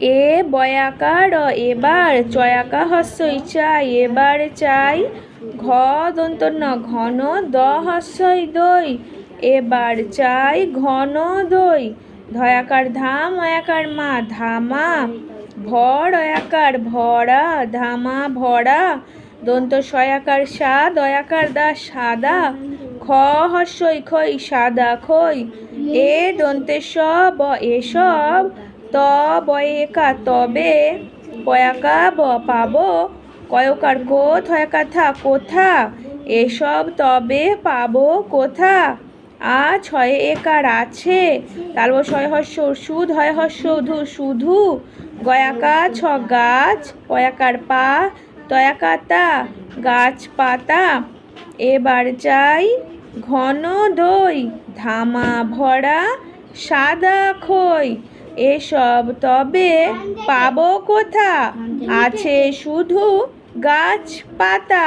এ বয়াকার, এবার চয়াকা হস্যই চাই এবার চাই ঘ দন্ত ন ঘন দ হস্যই দই। এবার চাই ঘন দই। ধয়াকার ধাম, অয়াকার মা, ধামা ভর, অয়াকার ভরা, ধামা ভরা। দন্ত সয়াকার সা দয়াকার দা সাদা। খ হস্যই খই, সাদা খই। এ দন্তে সব এসব ত বয়েকা তবে পয়াকা ব, পাবো। কয়কার কোথ হয়াকার থা কোথা? এসব তবে পাবো কোথা? আ, ছয়ে একার আছে। তালব ছয় হস্য সুদ, হয় হস্য ধু, শুধু। গয়াকা ছ গাছ, পয়াকার পা তয়াকাতা গাছ পাতা। এবার চাই ঘন দই, ধামা ভরা, সাদা খই। এসব তবে পাবো কোথা? আছে শুধু গাছ পাতা